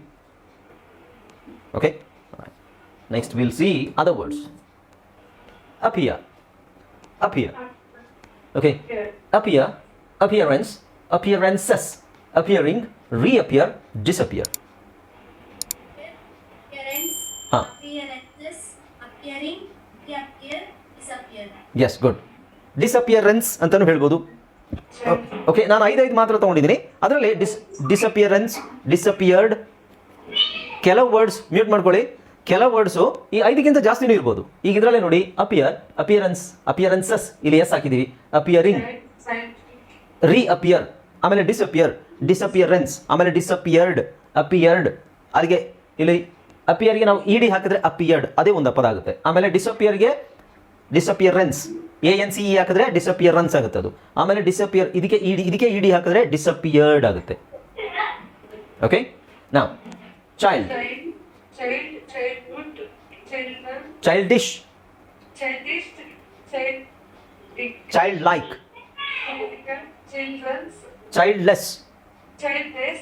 okay next will see other words appear here, up Here. appear, appearance, appearances, appearing, reappear, disappear. appearance, Huh. appearances, appearing, reappear, disappear. Yes, good. Disappearance ಅಂತಲೂ ಹೇಳ್ಬೋದು okay ನಾನು ಐದೈದು ಮಾತ್ರ ತೊಗೊಂಡಿದ್ದೀನಿ ಅದರಲ್ಲಿ dis disappearance disappeared ಕೆಲವು words mute ಮಾಡ್ಕೊಳ್ಳಿ ಕೆಲವು ವರ್ಡ್ಸು ಈ ಐದಕ್ಕಿಂತ ಜಾಸ್ತಿನೂ ಇರ್ಬೋದು. ಈಗ ಇದರಲ್ಲೇ ನೋಡಿ ಅಪಿಯರ್ ಅಪಿಯರೆನ್ಸ್ ಅಪಿಯರೆನ್ಸಸ್ ಇಲ್ಲಿ ಎಸ್ ಹಾಕಿದ್ದೀವಿ ಅಪಿಯರಿಂಗ್ ರೀ ಅಪಿಯರ್ ಆಮೇಲೆ ಡಿಸಪಿಯರ್ ಡಿಸಪಿಯರೆನ್ಸ್ ಆಮೇಲೆ ಡಿಸಪಿಯರ್ಡ್ ಅಪಿಯರ್ಡ್ ಅದಕ್ಕೆ ಇಲ್ಲಿ ಅಪಿಯರ್ಗೆ ನಾವು ಇಡಿ ಡಿ ಹಾಕಿದ್ರೆ ಅಪಿಯರ್ಡ್ ಅದೇ ಒಂದು ಪದ ಆಗುತ್ತೆ. ಆಮೇಲೆ ಡಿಸಪಿಯರ್ಗೆ disappearance A N C E ಹಾಕಿದ್ರೆ ಡಿಸಪಿಯರೆನ್ಸ್ ಆಗುತ್ತೆ ಅದು. ಆಮೇಲೆ ಡಿಸಪಿಯರ್ ಇದಕ್ಕೆ ಇಡಿ ಇದಕ್ಕೆ ಇಡಿ ಹಾಕಿದ್ರೆ ಡಿಸಪಿಯರ್ಡ್ ಆಗುತ್ತೆ. ಓಕೆ ನಾವು child childish Childish. Childlike childless childless,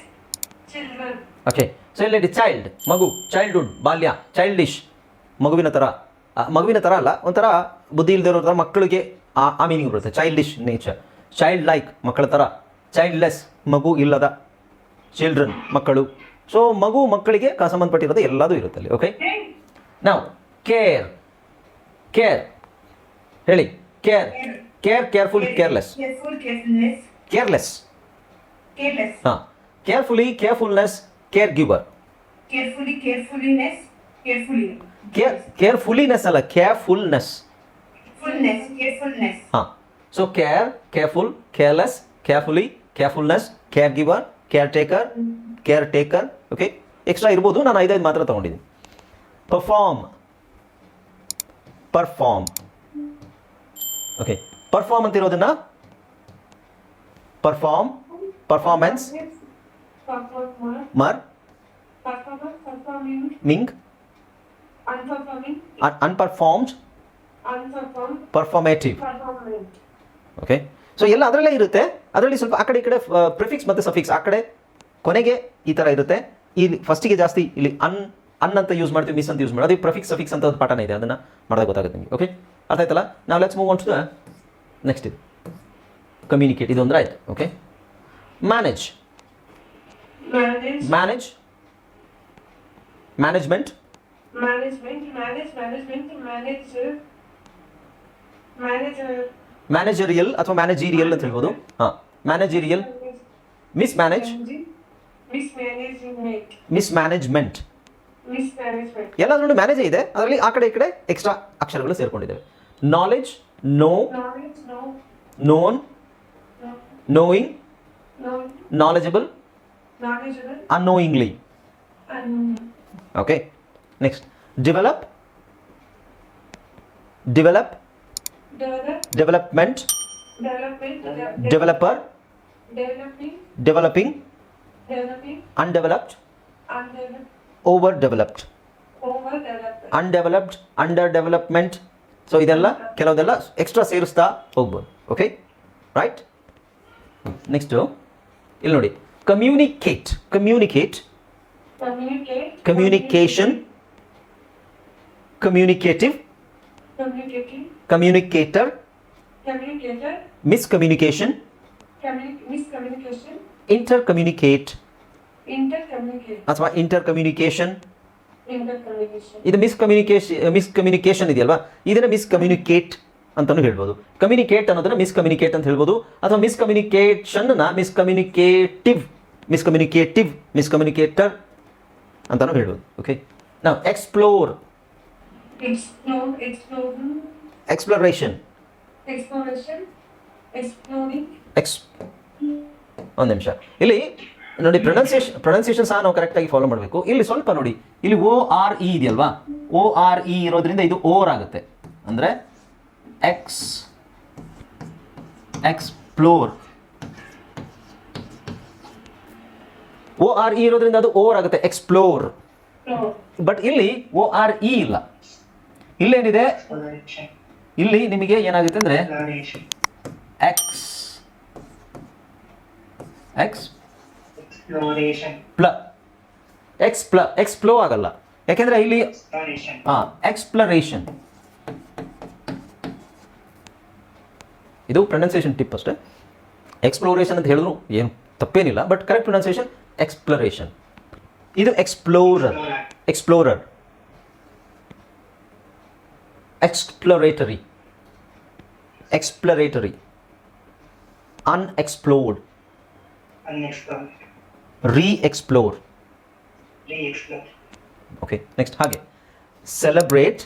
children, okay so ಇಲ್ಲಿ ಚೈಲ್ಡ್ ಮಗು ಚೈಲ್ಡ್ಹುಡ್ ಬಾಲ್ಯ ಚೈಲ್ಡಿಶ್ ಮಗುವಿನ ಥರ ಮಗುವಿನ ಥರ ಅಲ್ಲ ಒಂಥರ ಬುದ್ಧಿ ಇಲ್ಲದೆ ಇರೋ ಥರ ಮಕ್ಕಳಿಗೆ ಆ ಆ ಮೀನಿಂಗ್ ಬರುತ್ತೆ. ಚೈಲ್ಡಿಶ್ ನೇಚರ್ ಚೈಲ್ಡ್ ಲೈಕ್ ಮಕ್ಕಳ ಥರ ಚೈಲ್ಡ್ಲೆಸ್ ಮಗು ಇಲ್ಲದ ಚಿಲ್ಡ್ರನ್ ಮಕ್ಕಳು. ಸೊ ಮಗು ಮಕ್ಕಳಿಗೆ ಸಂಬಂಧಪಟ್ಟಿರೋದು ಎಲ್ಲದೂ ಇರುತ್ತೆ ಅಲ್ಲಿ ಓಕೆ ನಾವು ಕೇರ್ ಕೇರ್ ಹೇಳಿ. Care care careful careless careless ಹಾ. ಕೇರ್ಫುಲಿ ಕೇರ್ಫುಲ್ನೆಸ್ ಕೇರ್ ಗಿವರ್ ಕೇರ್ಫುಲಿನೆಸ್ ಅಲ್ಲ ಕೇರ್ಫುಲ್ನೆಸ್. ಹಾಂ so care careful careless carefully carefulness caregiver caretaker caretaker okay extra ಇರ್ಬೋದು ನಾನು ಐದೈದು ಮಾತ್ರ ತೊಗೊಂಡಿದ್ದೀನಿ. ಪರ್ಫಾರ್ಮ್ ಪರ್ಫಾರ್ಮ್ ಓಕೆ ಪರ್ಫಾರ್ಮ್ ಅಂತಿರೋದನ್ನ? ಪರ್ಫಾರ್ಮ್ ಪರ್ಫಾರ್ಮೆನ್ಸ್ ಮರ್ ಮಿಂಗ್ ಅನ್ unperformed unperformed, performative. Okay so ಎಲ್ಲ ಅದರಲ್ಲೇ ಇರುತ್ತೆ. ಅದರಲ್ಲಿ ಸ್ವಲ್ಪ ಆ ಕಡೆ ಈ ಕಡೆ ಪ್ರಿಫಿಕ್ಸ್ ಮತ್ತು ಸಫಿಕ್ಸ್ ಆ ಕಡೆ ಕೊನೆಗೆ ಈ ಥರ ಇರುತ್ತೆ. ಇಲ್ಲಿ ಫಸ್ಟಿಗೆ ಜಾಸ್ತಿ ಇಲ್ಲಿ ಅನ್ ಅನ್ ಅಂತ ಯೂಸ್ ಮಾಡ್ತೀವಿ ಮಿಸ್ ಅಂತ ಯೂಸ್ ಮಾಡೋದು. ಅದೇ ಪ್ರಿಫಿಕ್ಸ್ ಸಫಿಕ್ಸ್ ಅಂತ ಒಂದು ಪಾಠನ ಇದೆ. ಅದನ್ನು ಮಾಡಿದಾಗ ಗೊತ್ತಾಗುತ್ತೆ ನಿಮಗೆ ಓಕೆ ಅರ್ಥ ಆಯ್ತಲ್ಲ? ನಾವು let's move on to the next ಇದು. ಕಮ್ಯುನಿಕೇಟ್ ಇದು ಅಂದ್ರೆ ಆಯ್ತು okay manage manage management managerial ಅಥವಾ ಮ್ಯಾನೇಜೀರಿಯಲ್ ಅಂತ ಹೇಳ್ಬೋದು. ಹಾಂ. Managerial miss manage mismanagement, miss management mismanagement, ಎಲ್ಲದರಲ್ಲೂ ಮ್ಯಾನೇಜೇ ಇದೆ ಅದರಲ್ಲಿ ಆ ಕಡೆ ಈ ಕಡೆ ಎಕ್ಸ್ಟ್ರಾ ಅಕ್ಷರಗಳು ಸೇರ್ಕೊಂಡಿದ್ದಾವೆ knowledge know knowledge, no, known no, knowing no, knowledgeable knowledgeable, unknowingly and okay next develop develop develop, development development, de- developer developing, developing developing, undeveloped undeveloped, overdeveloped overdeveloped. Undeveloped underdevelopment so ಇದೆಲ್ಲ ಕೆಲವುದೆಲ್ಲ extra ಸೇರಿಸ್ತಾ ಹೋಗ್ಬೋದು okay right next ಇಲ್ಲಿ ನೋಡಿ communicate communicate Communicate. Communication communicative Communicating. Communicator Communicator. Miscommunication Communi- intercommunicate Intercommunicate. ಅಥವಾ intercommunication Intercommunication. ಇದು miscommunication miscommunication ಇದೆಯಲ್ವಾ? ಇದನ್ನ ಮಿಸ್ಕಮ್ಯುನಿಕೇಟ್ ಅಂತಾನು ಹೇಳ್ಬೋದು. ಕಮ್ಯುನಿಕೇಟ್ ಅನ್ನೋದನ್ನ ಮಿಸ್ಕಮ್ಯುನಿಕೇಟ್ ಅಂತ ಹೇಳ್ಬೋದು. ಅಥವಾ ಮಿಸ್ಕಮ್ಯುನಿಕೇಷನ್ನ ಮಿಸ್ಕಮ್ಯುನಿಕೇಟಿವ್ ಮಿಸ್ಕಮ್ಯುನಿಕೇಟಿವ್ ಮಿಸ್ಕಮ್ಯುನಿಕೇಟರ್ ಅಂತಾನು ಹೇಳ್ಬೋದು. ಓಕೆ ನಾವು ಎಕ್ಸ್ಪ್ಲೋರ್ ಎಕ್ಸ್ಪ್ಲರೇಷನ್ ಎಕ್ಸ್ ಒಂದು ನಿಮಿಷ. ಇಲ್ಲಿ ನೋಡಿ ಪ್ರೊನೌನ್ಸಿಯೇಷನ್ ಪ್ರೊನೌನ್ಸಿಯೇಷನ್ ಸಹ ನಾವು ಕರೆಕ್ಟಾಗಿ ಫಾಲೋ ಮಾಡಬೇಕು. ಇಲ್ಲಿ ಸ್ವಲ್ಪ ನೋಡಿ ಇಲ್ಲಿ ಓ ಆರ್ ಇ ಇದೆಯಲ್ವಾ? ಓ ಆರ್ ಇ ಇರೋದ್ರಿಂದ ಇದು ಓರ್ ಆಗುತ್ತೆ. ಅಂದರೆ ಎಕ್ಸ್ ಎಕ್ಸ್ಪ್ಲೋರ್ ಓ ಆರ್ ಇ ಇರೋದ್ರಿಂದ ಅದು ಓರ್ ಆಗುತ್ತೆ ಎಕ್ಸ್ಪ್ಲೋರ್ ಬಟ್ ಇಲ್ಲಿ ಓ ಆರ್ ಇ ಇಲ್ಲ. ಇಲ್ಲೇನಿದೆ. ಇಲ್ಲಿ ನಿಮಗೆ ಏನಾಗುತ್ತೆ ಅಂದರೆ Exploration. Ex ex Exploration. ಪ್ಲ ಆಗಲ್ಲ. ಯಾಕೆಂದ್ರೆ ಇಲ್ಲಿ. ಹಾಂ ಎಕ್ಸ್ಪ್ಲರೇಷನ್ ಇದು ಪ್ರೊನೌನ್ಸಿಯೇಷನ್ ಟಿಪ್ ಅಷ್ಟೇ. ಎಕ್ಸ್ಪ್ಲೋರೇಷನ್ ಅಂತ ಹೇಳಿದ್ರು ಏನು ತಪ್ಪೇನಿಲ್ಲ ಬಟ್ ಕರೆಕ್ಟ್ ಪ್ರೊನೌನ್ಸಿಯೇಷನ್ ಎಕ್ಸ್ಪ್ಲರೇಷನ್ ಇದು explorer explorer exploratory exploratory unexplored Unexplored. Re-explore Re-explore. Okay next ಹಾಗೆ celebrate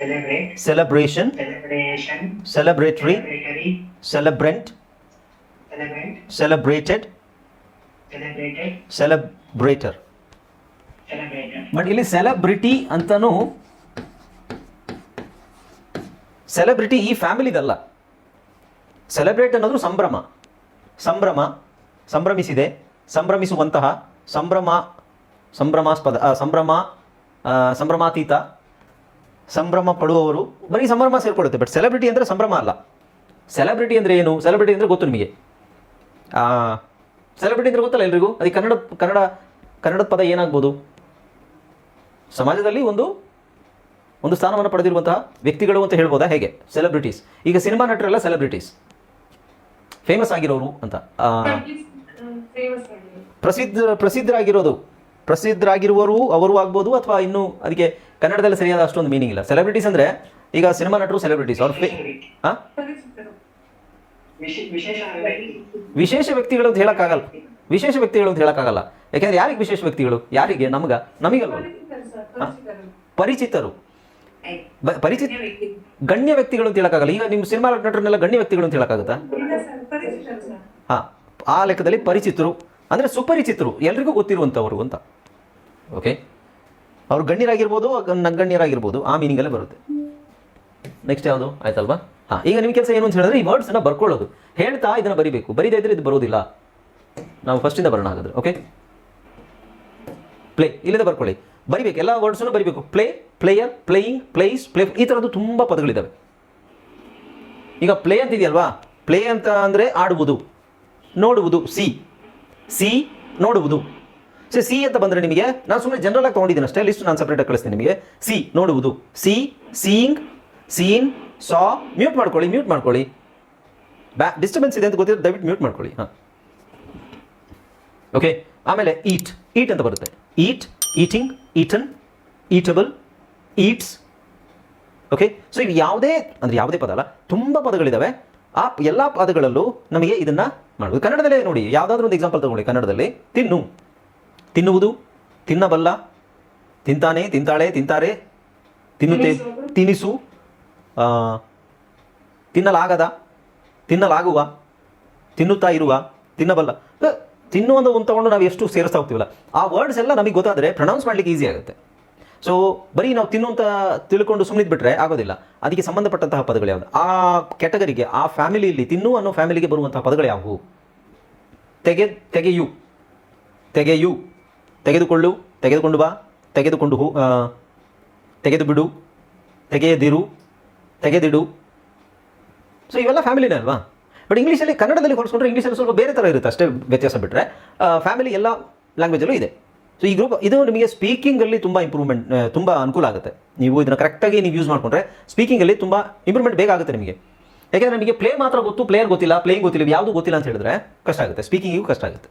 Celebrate. Celebration Celebration. Celebratory Celebratory. Celebrant celebrant celebrated Celebrated. Celebrator. But ಇಲ್ಲಿ ಸೆಲೆಬ್ರಿಟಿ ಅಂತನೂ ಸೆಲೆಬ್ರಿಟಿ ಈ ಫ್ಯಾಮಿಲಿದಲ್ಲ ಸೆಲೆಬ್ರೇಟ್ ಅನ್ನೋದು ಸಂಭ್ರಮ ಸಂಭ್ರಮ, ಸಂಭ್ರಮಿಸಿದೆ, ಸಂಭ್ರಮಿಸುವಂತಹ ಸಂಭ್ರಮ, ಸಂಭ್ರಮಾಸ್ಪದ ಸಂಭ್ರಮ ಸಂಭ್ರಮಾತೀತ, ಸಂಭ್ರಮ ಪಡುವವರು, ಬರೀ ಸಂಭ್ರಮ ಸೇರ್ಕೊಳ್ಳುತ್ತೆ ಬಟ್ ಸೆಲೆಬ್ರಿಟಿ ಅಂದರೆ ಸಂಭ್ರಮ ಅಲ್ಲ. ಸೆಲೆಬ್ರಿಟಿ ಅಂದರೆ ಏನು? ಸೆಲೆಬ್ರಿಟಿ ಅಂದರೆ ಗೊತ್ತು ನಿಮಗೆ. ಸೆಲೆಬ್ರಿಟಿ ಅಂದರೆ ಗೊತ್ತಲ್ಲ ಎಲ್ರಿಗೂ? ಅದಕ್ಕೆ ಕನ್ನಡ ಕನ್ನಡ ಕನ್ನಡದ ಪದ ಏನಾಗ್ಬೋದು? ಸಮಾಜದಲ್ಲಿ ಒಂದು ಒಂದು ಸ್ಥಾನವನ್ನು ಪಡೆದಿರುವಂತಹ ವ್ಯಕ್ತಿಗಳು ಅಂತ ಹೇಳ್ಬೋದಾ? ಹೇಗೆ? ಸೆಲೆಬ್ರಿಟೀಸ್ ಈಗ ಸಿನಿಮಾ ನಟರೆಲ್ಲ ಸೆಲೆಬ್ರಿಟೀಸ್ ಫೇಮಸ್ ಆಗಿರೋರು ಅಂತ. ಪ್ರಸಿದ್ಧ, ಪ್ರಸಿದ್ಧರಾಗಿರೋದು. ಪ್ರಸಿದ್ಧರಾಗಿರುವವರು, ಅವರು ಆಗ್ಬೋದು ಅಥವಾ ಇನ್ನೂ ಅದಕ್ಕೆ ಕನ್ನಡದಲ್ಲಿ ಸರಿಯಾದ ಅಷ್ಟೊಂದು ಮೀನಿಂಗ್ ಇಲ್ಲ. ಸೆಲೆಬ್ರಿಟೀಸ್ ಅಂದರೆ ಈಗ ಸಿನಿಮಾ ನಟರು ಸೆಲೆಬ್ರಿಟೀಸ್ ಅವ್ರ ಫೇ ವಿಶೇಷ ವ್ಯಕ್ತಿಗಳು ಅಂತ ಹೇಳೋಕ್ಕಾಗಲ್ಲ. ವಿಶೇಷ ವ್ಯಕ್ತಿಗಳು ಅಂತ ಹೇಳೋಕ್ಕಾಗಲ್ಲ. ಯಾಕೆಂದ್ರೆ ಯಾರಿಗೆ ವಿಶೇಷ ವ್ಯಕ್ತಿಗಳು? ಯಾರಿಗೆ? ನಮಗ, ನಮಗಲ್ವ? ಪರಿಚಿತರು ಸರ್ ಪರಿಚಿತರು ಪರಿಚಿತರು ಬ- ಪರಿಚಿತ ಗಣ್ಯ ವ್ಯಕ್ತಿಗಳು ಅಂತ ಹೇಳಕ್ಕಾಗಲ್ಲ. ಈಗ ನಿಮ್ಮ ಸಿನಿಮಾ ನಟರನ್ನೆಲ್ಲ ಗಣ್ಯ ವ್ಯಕ್ತಿಗಳು ಅಂತ ಹೇಳಕ್ಕಾಗುತ್ತಾ? ಹಾ ಆ ಲೆಕ್ಕದಲ್ಲಿ ಪರಿಚಿತರು ಅಂದರೆ ಸುಪರಿಚಿತರು ಎಲ್ರಿಗೂ ಗೊತ್ತಿರುವಂಥವರು ಅಂತ. ಓಕೆ ಅವ್ರು ಗಣ್ಯರಾಗಿರ್ಬೋದು ನಗಣ್ಯರಾಗಿರ್ಬೋದು ಆ ಮೀನಿಂಗಲ್ಲೇ ಬರುತ್ತೆ. ನೆಕ್ಸ್ಟ್ ಯಾವುದು? ಆಯ್ತಲ್ವಾ? ಹಾಂ ಈಗ ನಿಮ್ಮ ಕೆಲಸ ಏನು ಅಂತ ಹೇಳಿದ್ರೆ ಈ ವರ್ಡ್ಸನ್ನು ಬರ್ಕೊಳ್ಳೋದು. ಹೇಳ್ತಾ ಇದನ್ನ ಬರಿಬೇಕು. ಬರೀದೇ ಇದ್ರೆ ಇದು ಬರೋದಿಲ್ಲ. ನಾವು ಫಸ್ಟಿಂದ ಬರೋಣ ಹಾಗಾದ್ರೆ ಓಕೆ ಪ್ಲೇ ಇಲ್ಲಿಂದ ಬರ್ಕೊಳ್ಳಿ. ಬರಿಬೇಕು, ಎಲ್ಲ ವರ್ಡ್ಸನ್ನು ಬರಿಬೇಕು. Play, player, playing, plays, play, ಈ ಥರದ್ದು ತುಂಬ ಪದಗಳಿದ್ದಾವೆ ಈಗ ಪ್ಲೇ ಅಂತ ಇದೆಯಲ್ವಾ ಪ್ಲೇ ಅಂತ ಅಂದರೆ ಆಡುವುದು, ನೋಡುವುದು, ಸಿ. ಸಿ, ನೋಡುವುದು. ಸೊ, ಸಿ ಅಂತ ಬಂದರೆ ನಿಮಗೆ, ನಾನು ಸುಮ್ಮನೆ ಜನರಲ್ ಆಗಿ ತೊಗೊಂಡಿದ್ದೀನಿ ಅಷ್ಟೇ ಲಿಸ್ಟ್ ನಾನು ಸಪ್ರೇಟಾಗಿ ಕಳಿಸ್ತೀನಿ ನಿಮಗೆ. ಸಿ, ನೋಡುವುದು. See seeing seen saw mute ಮಾಡ್ಕೊಳ್ಳಿ ಮ್ಯೂಟ್ ಮಾಡ್ಕೊಳ್ಳಿ. ಬ್ಯಾ ಡಿಸ್ಟರ್ಬೆನ್ಸ್ ಇದೆ ಅಂತ ಗೊತ್ತಿದ್ರೆ ದಯವಿಟ್ಟು ಮ್ಯೂಟ್ ಮಾಡ್ಕೊಳ್ಳಿ, ಹಾಂ. ಓಕೆ ಆಮೇಲೆ ಈಟ್ ಈಟ್ ಅಂತ ಬರುತ್ತೆ. Eat eating eaten eatable eats okay so ಇವು ಯಾವುದೇ ಅಂದರೆ ಯಾವುದೇ ಪದ ಅಲ್ಲ ತುಂಬ ಪದಗಳಿದ್ದಾವೆ ಆ ಎಲ್ಲ ಪದಗಳಲ್ಲೂ ನಮಗೆ ಇದನ್ನು ಮಾಡೋದು ಕನ್ನಡದಲ್ಲೇ ನೋಡಿ ಯಾವುದಾದ್ರೂ ಒಂದು ಎಕ್ಸಾಂಪಲ್ ತಗೊಳ್ಳಿ ಕನ್ನಡದಲ್ಲಿ ತಿನ್ನು. ತಿನ್ನುವುದು ತಿನ್ನಬಲ್ಲ ತಿಂತಾನೆ ತಿಂತಾಳೆ ತಿಂತಾರೆ ತಿನ್ನುತ್ತೆ ತಿನಿಸು ತಿನ್ನಲಾಗದ ತಿನ್ನಲಾಗುವ ತಿನ್ನುತ್ತಾ ಇರುವ ತಿನ್ನಬಲ್ಲ. ಅ, ತಿನ್ನು ಒಂದು ತಗೊಂಡು ನಾವು ಎಷ್ಟು ಸೇರಿಸ್ತಾ ಹೋಗ್ತೀವಲ್ಲ ಆ ವರ್ಡ್ಸ್ ಎಲ್ಲ ನಮಗೆ ಗೊತ್ತಾದರೆ ಪ್ರೊನೌನ್ಸ್ ಮಾಡ್ಲಿಕ್ಕೆ ಈಸಿ ಆಗುತ್ತೆ. ಸೊ ಬರೀ ನಾವು ತಿನ್ನುವಂಥ ತಿಳ್ಕೊಂಡು ಸುಮ್ಮನೆ ಬಿಟ್ಟರೆ ಆಗೋದಿಲ್ಲ. ಅದಕ್ಕೆ ಸಂಬಂಧಪಟ್ಟಂತಹ ಪದಗಳು ಯಾವುದು? ಆ ಕೆಟಗರಿಗೆ ಆ ಫ್ಯಾಮಿಲಿಯಲ್ಲಿ ತಿನ್ನು ಅನ್ನೋ ಫ್ಯಾಮಿಲಿಗೆ ಬರುವಂತಹ ಪದಗಳು ಯಾವುವು ತೆಗೆ ತೆಗೆಯು. ತೆಗೆಯು. ತೆಗೆದುಕೊಳ್ಳು ತೆಗೆದುಕೊಂಡು ಬಾ ತೆಗೆದುಕೊಂಡು ಹೋ ತೆಗೆದು ಬಿಡು ತೆಗೆಯದಿರು ತೆಗೆದಿಡು. ಸೊ ಇವೆಲ್ಲ ಫ್ಯಾಮಿಲಿನೇ ಅಲ್ವಾ? ಬಟ್ ಇಂಗ್ಲೀಷಲ್ಲಿ ಕನ್ನಡದಲ್ಲಿ ಹೋಲಿಸ್ಕೊಂಡ್ರೆ ಇಂಗ್ಲೀಷಲ್ಲಿ ಸ್ವಲ್ಪ ಬೇರೆ ಥರ ಇರುತ್ತೆ ಅಷ್ಟೇ ವ್ಯತ್ಯಾಸ ಬಿಟ್ಟರೆ ಫ್ಯಾಮಿಲಿ ಎಲ್ಲ ಲ್ಯಾಂಗ್ವೇಜಲ್ಲೂ ಇದೆ. ಸೊ ಈ ಗ್ರೂಪ್ ಇದು ನಿಮಗೆ ಸ್ಪೀಕಿಂಗಲ್ಲಿ ತುಂಬ ಇಂಪ್ರೂವ್ಮೆಂಟ್ ತುಂಬ ಅನುಕೂಲ ಆಗುತ್ತೆ. ನೀವು ಇದನ್ನು ಕರೆಕ್ಟಾಗಿ ನೀವು ಯೂಸ್ ಮಾಡಿಕೊಂಡ್ರೆ ಸ್ಪೀಕಿಂಗಲ್ಲಿ ತುಂಬ ಇಂಪ್ರೂವ್ಮೆಂಟ್ ಬೇಗ ಆಗುತ್ತೆ ನಿಮಗೆ. ಯಾಕೆಂದರೆ ನಿಮಗೆ ಪ್ಲೇ ಮಾತ್ರ ಗೊತ್ತು ಪ್ಲೇಯರ್ ಗೊತ್ತಿಲ್ಲ ಪ್ಲೇಯಿಂಗ್ ಗೊತ್ತಿಲ್ಲ ಯಾವುದು ಗೊತ್ತಿಲ್ಲ ಅಂತ ಹೇಳಿದ್ರೆ ಕಷ್ಟ ಆಗುತ್ತೆ. ಸ್ಪೀಕಿಂಗಿಗೂ ಕಷ್ಟ ಆಗುತ್ತೆ.